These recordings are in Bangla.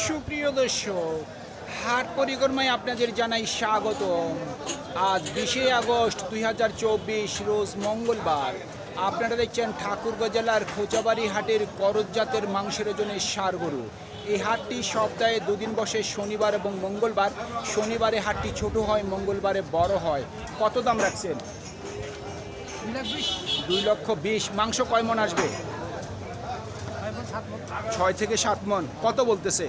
সুপ্রিয় দর্শক, হাট পরিক্রমায় আপনাদের জানাই স্বাগত আজ বিশে আগস্ট দুই হাজার চব্বিশ, রোজ মঙ্গলবার। আপনারা দেখছেন ঠাকুরগাঁ জেলার খোঁচাবাড়ি হাটের করজ জাতের মাংসের ওজনের সার গরু। এই হাটটি সপ্তাহে দুদিন বসে শনিবার এবং মঙ্গলবার। শনিবারে হাটটি ছোট হয়, মঙ্গলবারে বড় হয়। কত দাম রাখছেন? দুই লক্ষ বিশ। মাংস কয় মন আসবে? ছয় থেকে সাত মন। কত বলতেছে?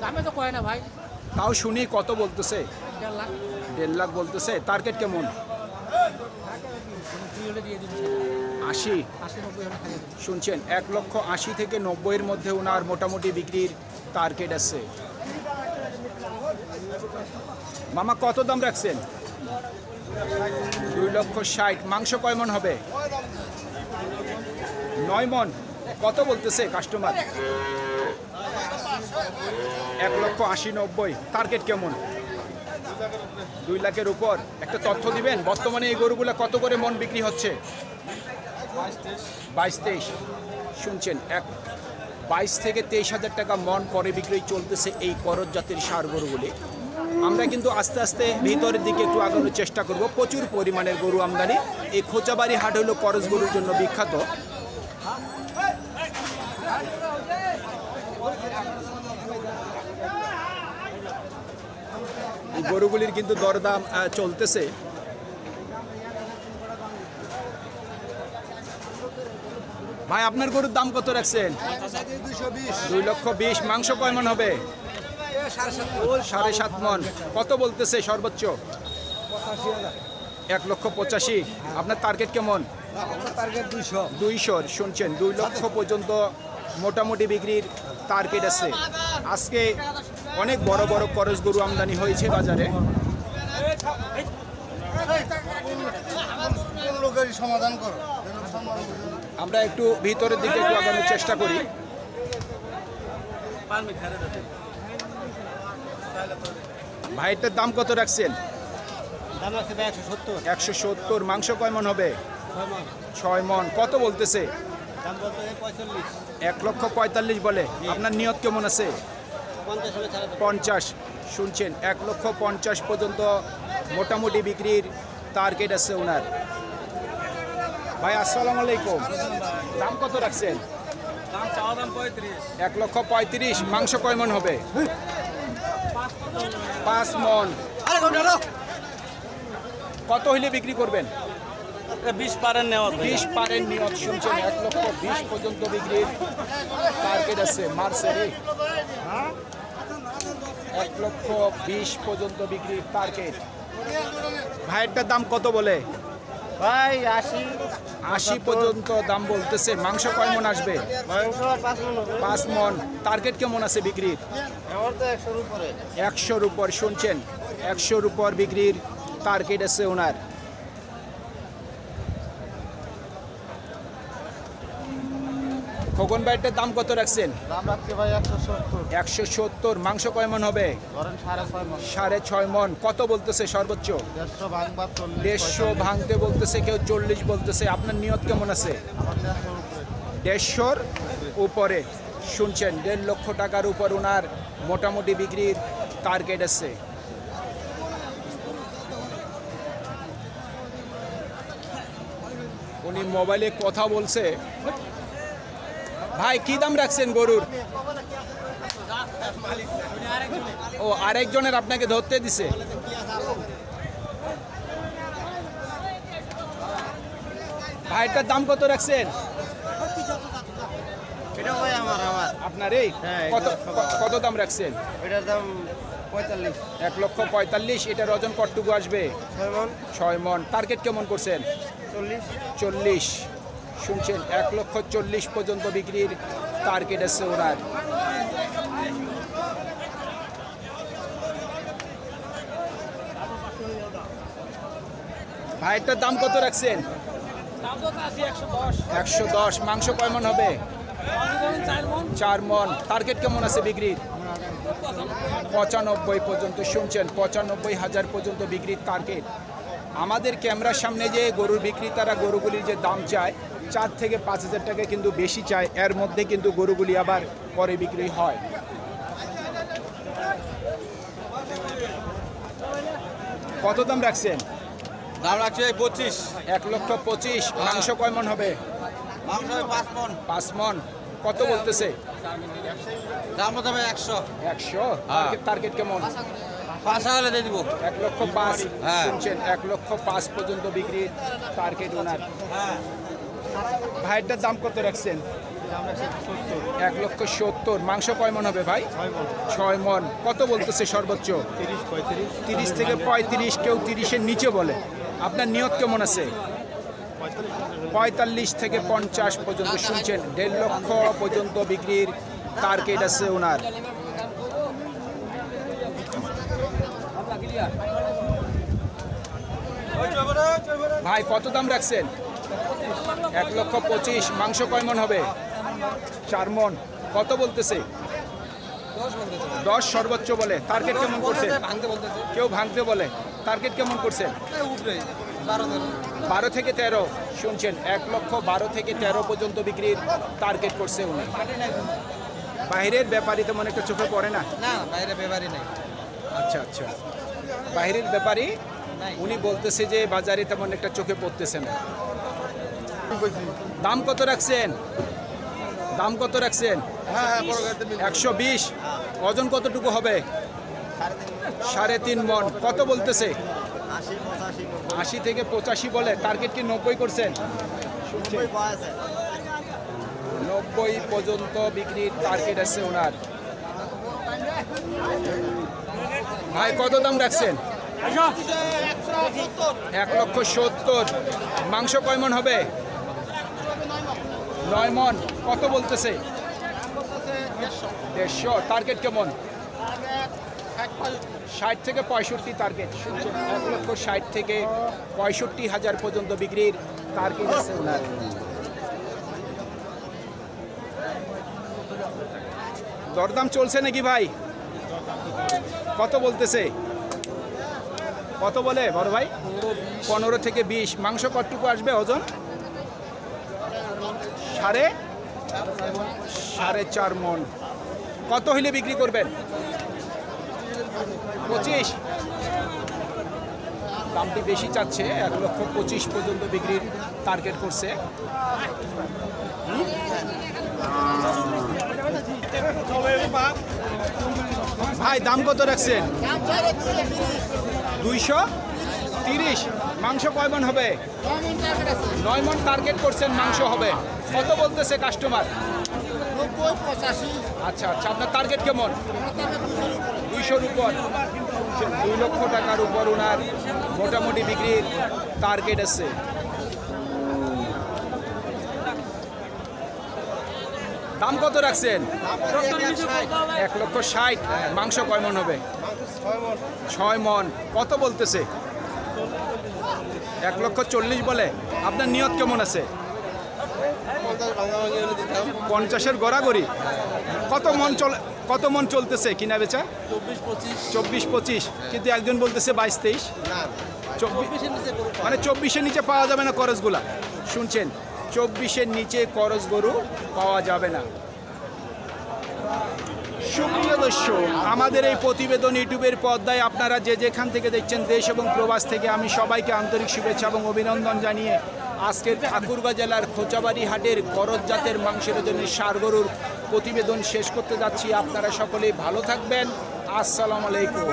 দামে তো কয় না ভাই। তাও শুনি কত বলতেছে? দেড় লাখ। দেড় লাখ বলতেছে। টার্গেট কেমন? আশি। শুনছেন এক লক্ষ আশি থেকে নব্বইয়ের মধ্যে ওনার মোটামুটি বিক্রির টার্গেট আছে। মামা কত দাম রাখছেন? দুই লক্ষ ষাট। মাংস কয় মন হবে? নয় মন। কত বলতেছে কাস্টমার এক লক্ষ আশি নব্বই। টার্গেট কেমন? দুই লাখের উপর। একটা তথ্য দিবেন, বর্তমানে এই গরুগুলো কত করে মন বিক্রি হচ্ছে? বাইশ তেইশ। শুনছেন, এক বাইশ থেকে তেইশ হাজার টাকা মন করে বিক্রি চলতেছে এই করজ জাতের সার গরুগুলি। আমরা কিন্তু আস্তে আস্তে ভিতরের দিকে একটু আগানোর চেষ্টা করব। প্রচুর পরিমাণের গরু আমদানি। এই খোঁচাবাড়ি হাট হলো করজ গরুর জন্য বিখ্যাত। এই গরুগুলির কিন্তু দরদাম চলতেছে। ভাই আপনার গরুর দাম কত রাখছেন? দুই লক্ষ বিশ। মাংস কয় মন হবে? সাড়ে সাত মন। কত বলতেছে সর্বোচ্চ? এক লক্ষ পঁচাশি। আপনার টার্গেট কেমন? দুইশো। শুনছেন দুই লক্ষ পর্যন্ত মোটামুটি বিক্রির টার্গেট আছে। আজকে অনেক বড় বড় করজ গরু আমদানি হয়েছে বাজারে। সমাধান আমরা একটু ভিতরের দিকে একটু আগানোর চেষ্টা করি। ভাইটার দাম কত রাখছেন? একশো সত্তর। মাংস কয় মন হবে? ছয় মন। কত বলতেছে? এক লক্ষ পঁয়তাল্লিশ বলে। আপনার নিয়ত কেমন আছে? পঞ্চাশ শুনছেন এক লক্ষ পঞ্চাশ পর্যন্ত মোটামুটি বিক্রির টার্গেট আছে ওনার। ভাই আসসালামু আলাইকুম। দাম কত রাখছেন? এক লক্ষ পঁয়ত্রিশ মাংস কয় মন হবে? পাঁচ মন। কত হইলে বিক্রি করবেন? বিশ পারেন নেওয়া বিশ পারের নিয়ত শুনছেন এক লক্ষ বিশ পর্যন্ত বিক্রির টার্গেট আছে। মার্সেরি? এক লক্ষ বিশ পর্যন্ত বিক্রির টার্গেট ভাইয়েরটার দাম কত বলে? ভাই আশি। আশি পর্যন্ত দাম বলতেছে। মাংস কয় মন আসবে? পাঁচ মন মন। টার্গেট কেমন আছে বিক্রির? একশোর উপর। শুনছেন একশোর উপর বিক্রির টার্গেট আছে ওনার। খোকন ভাইটার দাম কত রাখছেন? একশো সত্তর। মাংস কয় মন হবে? সাড়ে ছয় মন। কত বলতেছে সর্বোচ্চ? দেড়শো ভাঙতে বলতেছে কেউ চল্লিশ বলতেছে আপনার নিয়ত কেমন আছে? দেড়শোর উপরে। শুনছেন দেড় লক্ষ টাকার উপর ওনার মোটামুটি বিক্রির টার্গেট আছে। উনি মোবাইলে কথা বলছে। ভাই কি দাম রাখছেন গরুর? ও আরেকজনের আপনাকে ধরতে দিছে। ভাইটার দাম কত রাখছেন? আপনার এই হ্যাঁ, কত কত দাম রাখছেন? এটার দাম পঁয়তাল্লিশ। এক লক্ষ পঁয়তাল্লিশ এটার ওজন কতটুকু আসবে? ছয় মন। ছয় মন। টার্গেট কেমন করছেন? চল্লিশ। চল্লিশ। শুনছেন, এক লক্ষ চল্লিশ পর্যন্ত বিক্রির টার্গেট আছে ওনার। ভাইটার দাম কত রাখছেন? একশো দশ। মাংস কয় মন হবে? চার মন। টার্গেট কেমন আছে বিক্রির? পঁচানব্বই পর্যন্ত শুনছেন, পঁচানব্বই হাজার পর্যন্ত বিক্রির টার্গেট আমাদের ক্যামেরার সামনে যে গরুর বিক্রেতারা গরুগুলির যে দাম চায় চার থেকে পাঁচ হাজার টাকা কিন্তু বেশি চায় এর মধ্যে কিন্তু গরুগুলি আবার পরে বিক্রি হয়। কত দাম রাখছেন? দাম রাখছে পঁচিশ। এক লক্ষ পঁচিশ। মাংস কয় মন হবে? মাংস পাঁচ মন। পাঁচ মন। কত বলতেছে? দাম হবে একশো। একশো? হ্যাঁ। টার্গেট কেমন? পাঁচ হাজার দিয়ে দিব। এক লক্ষ পাঁচ। হ্যাঁ। শুনছেন এক লক্ষ পাঁচ পর্যন্ত বিক্রির টার্গেট ওনার ভাইটার দাম কত রাখছেন? এক লক্ষ সত্তর। মাংস কয় মন হবে ভাই? ছয় মন। কত বলতেছে সর্বোচ্চ? তিরিশ তিরিশ থেকে পঁয়ত্রিশ কেউ তিরিশের নিচে বলে। আপনার নিয়ত কেমন আছে? পঁয়তাল্লিশ থেকে পঞ্চাশ পর্যন্ত শুনছেন। দেড় লক্ষ পর্যন্ত বিক্রির টার্গেট আছে ওনার। ভাই কত দাম রাখছেন? এক লক্ষ পঁচিশ। মাংস কয় মন হবে? চার মন। কত বলতেছে? দশ সর্বোচ্চ বলে। টার্গেট কেমন করছে? কেউ ভাঙতে বলে। টার্গেট কেমন করছে? বারো থেকে তেরো। শুনছেন এক লক্ষ বারো থেকে তেরো পর্যন্ত বিক্রির টার্গেট করছে উনি। বাইরের ব্যাপারী তেমন একটা চোখে পড়ে না? না বাইরে বেবারি নাই। আচ্ছা আচ্ছা। বাইরের ব্যাপারী। উনি বলতেছে যে বাজারে তেমন একটা চোখে পড়তেছে না। দাম কত রাখছেন? দাম কত রাখছেন? একশো বিশ। ওজন কতটুকু হবে? সাড়ে তিন মন। কত বলতেছে? আশি থেকে পঁচাশি বলে। টার্গেট কি নব্বই করছেন? নব্বই পর্যন্ত বিক্রির টার্গেট আছে ওনার। ভাই, কত দাম রাখছেন? এক লক্ষ সত্তর। মাংস কয় মন হবে? নয় মন। কত বলতেছে? দেড়শো। টার্গেট কেমন? ষাট থেকে পঁয়ষট্টি টার্গেট এক লক্ষ ষাট থেকে পঁয়ষট্টি হাজার পর্যন্ত বিক্রির টার্গেট আছে ওনার। দরদাম চলছে নাকি ভাই? কত বলতেছে? কত বলে বড় ভাই? পনেরো থেকে বিশ। মাংস কতটুকু আসবে ওজন? সাড়ে? সাড়ে চার মন। কত হইলে বিক্রি করবেন? পঁচিশ। দামটি বেশি চাচ্ছে, এক লক্ষ পঁচিশ পর্যন্ত বিক্রির টার্গেট করছে। ভাই, দাম কত রাখছেন? দুইশো তিরিশ। মাংস কয় মন হবে? নয় মন টার্গেট করছেন, মাংস হবে। কত বলতেছে কাস্টমার আচ্ছা আচ্ছা আপনার টার্গেট কেমন? দুইশোর উপর। দুই লক্ষ টাকার উপর ওনার মোটামুটি বিক্রির টার্গেট আছে। দাম কত রাখছেন? এক লক্ষ ষাট। মাংস কয় মন হবে? ছয় মন। কত বলতেছে? এক লক্ষ চল্লিশ বলে। আপনার নিয়ত কেমন আছে? পঞ্চাশের গড়াগড়ি। কত মন চলে কত মন চলতেছে কিনা বেচা? চব্বিশ পঁচিশ। কিন্তু একজন বলতেছে বাইশ তেইশ। মানে চব্বিশের নিচে পাওয়া যাবে না করজগুলা শুনছেন? চব্বিশের নিচে করজ গরু পাওয়া যাবে না। সুপ্রিয় দর্শক, আমাদের এই প্রতিবেদন ইউটিউবের পর্দায় আপনারা যে যেখান থেকে দেখছেন দেশ এবং প্রবাস থেকে আমি সবাইকে আন্তরিক শুভেচ্ছা এবং অভিনন্দন জানিয়ে আজকের ঠাকুরগাঁ জেলার খোঁচাবাড়ি হাটের করজ জাতের মাংসের জন্য সার গরুর প্রতিবেদন শেষ করতে যাচ্ছি। আপনারা সকলেই ভালো থাকবেন। আসসালামু আলাইকুম।